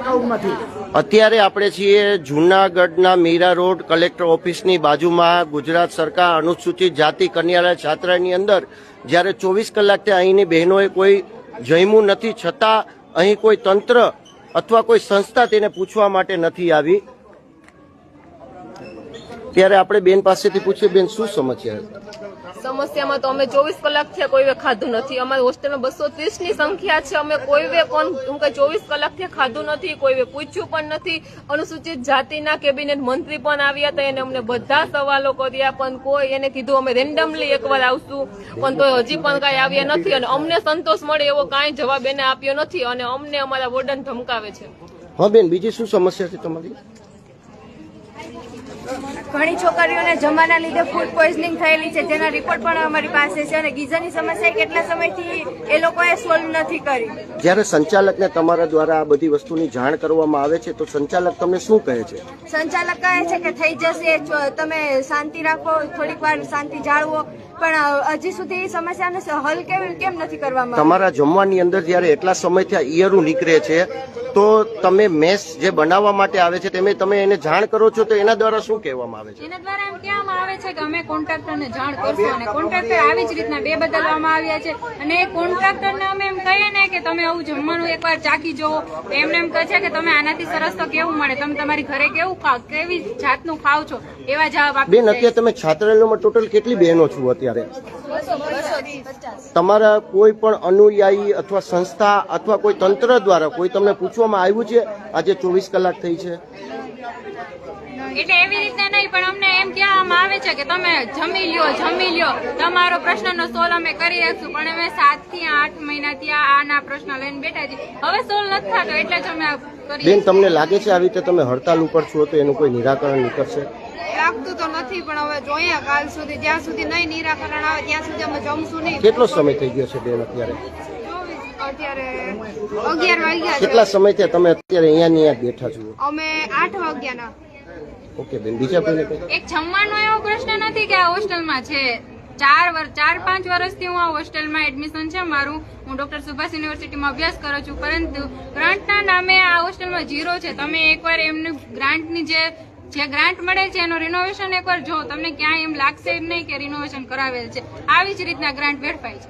અત્યારે આપણે છીએ જૂનાગઢના મીરા રોડ કલેક્ટર ઓફિસની બાજુમાં. ગુજરાત સરકાર અનુસૂચિત જાતિ કન્યાલય છાત્રાની અંદર જ્યારે ચોવીસ કલાકથી અહીંની બહેનોએ કોઈ જમ્યું નથી, છતાં અહીં કોઈ તંત્ર અથવા કોઈ સંસ્થા તેને પૂછવા માટે નથી આવી. ત્યારે આપણે બેન પાસેથી પૂછીએ બેન શું સમસ્યા સમસ્યામાં તો અમે ચોવીસ કલાક થયા કોઈએ ખાધું નથી. અમારી હોસ્ટેલમાં બસો ત્રીસની સંખ્યા છે. અમે કોઈ વે પણ ચોવીસ કલાકથી ખાધું નથી કોઈ વે પૂછ્યું પણ નથી. અનુસૂચિત જાતિના કેબિનેટ મંત્રી પણ આવ્યા હતા એને અમને બધા સવાલો કર્યા પણ કોઈ એને કીધું અમે રેન્ડમલી એકવાર આવશું. પણ તો હજી પણ કાંઈ આવ્યા નથી અને અમને સંતોષ મળે એવો કાંઈ જવાબ એને આપ્યો નથી અને અમને અમારા વોર્ડન ધમકાવે છે. હા બેન બીજી શું સમસ્યા છે તમારી? ઘણી છોકરીઓને જમાના લીધે ફૂડ પોઈઝનિંગ થયેલી છે. જેના રિપોર્ટ પણ અમારી પાસે છે અને ગીઝરની સમસ્યા કેટલા સમયથી એ લોકોએ સોલ્વ નથી કરી. જ્યારે સંચાલકને તમારા દ્વારા આ બધી વસ્તુની જાણ કરવામાં આવે છે તો સંચાલક તમને શું કહે છે? સંચાલક કહે છે કે થઈ જશે તમે શાંતિ રાખો થોડીક વાર શાંતિ જાળવો. પણ હજી સુધી સમસ્યાને હલ કેમ કેમ નથી કરવામાં તમારા જમવાની અંદર જ્યારે એટલા સમયથી આ ઈયરું નીકળે છે તો તમે મેસ જે બનાવવા માટે આવે છે તમે તમે એને જાણ કરો છો તો એના દ્વારા શું કહેવામાં આવે છે એના દ્વારા એમ કહેવામાં આવે છે કે અમે કોન્ટ્રાક્ટરને જાણ કરશું અને કોન્ટ્રાક્ટર આવી જ રીતના બે બદલવામાં આવ્યા છે અને એ કોન્ટ્રાક્ટરને અમે એમ કહીએ ને કે તમે આવું જમવાનું એકવાર ચાખી જુઓ તો એમને એમ કહે છે કે તમે આનાથી સરસ તો કેવું મળે તમે તમારી ઘરે કેવું ખાવ કેવી જાતનું ખાવ છો એવા જવાબ આપી બેન અત્યારે તમે છાત્રાલયમાં ટોટલ કેટલી બહેનો છો અત્યારે તમારા કોઈ પણ અનુયાયી અથવા સંસ્થા અથવા કોઈ તંત્ર દ્વારા કોઈ તમને પૂછવામાં આવ્યું છે? આજે ચોવીસ કલાક થઈ છે. એટલે એવી રીતે નહીં પણ અમને એમ કહેવામાં આવે છે કે તમે જમી લ્યો જમી લ્યો. તમારો પ્રશ્નનો સોલ અમે કરી રાખશું પણ અમે સાતથી આઠ મહિનાથી આના પ્રશ્ન લઈને બેઠા છીએ. હવે સોલ નથી થતો એટલે જ અમે બેન તમને લાગે છે આવી રીતે તમે હડતાલ ઉપર છો તો એનું કોઈ નિરાકરણ નીકળશે? લાગતું તો નથી પણ હવે જોઈએ કાલ સુધી જ્યાં સુધી નહીં નિરાકરણ આવે ત્યાં સુધી અમે જમશું નહીં. કેટલો સમય થઈ ગયો છે બેન અત્યારે? અત્યારે અગિયાર વાગ્યા કેટલા સમયથી તમે અત્યારે અહીંયા ને અહીંયા બેઠા છો? અમે આઠ વાગ્યાના. ઓકે બેન બીજા કોઈને એક જમવાનો એવો પ્રશ્ન નથી કે આ હોસ્ટેલમાં છે. ચાર ચાર પાંચ વર્ષથી હું આ હોસ્ટેલમાં એડમિશન છે. મારું હું ડોક્ટર સુભાષ યુનિવર્સિટીમાં અભ્યાસ કરું છું. પરંતુ ગ્રાન્ટના નામે આ હોસ્ટેલમાં ઝીરો છે. તમે એકવાર એમની ગ્રાન્ટની જે જે ગ્રાન્ટ મળે છે, એનું રિનોવેશન એકવાર જો તમને ક્યાંય એમ લાગશે જ નહીં કે રિનોવેશન કરાવેલ છે. આવી જ રીતના ગ્રાન્ટ વેડફાય છે.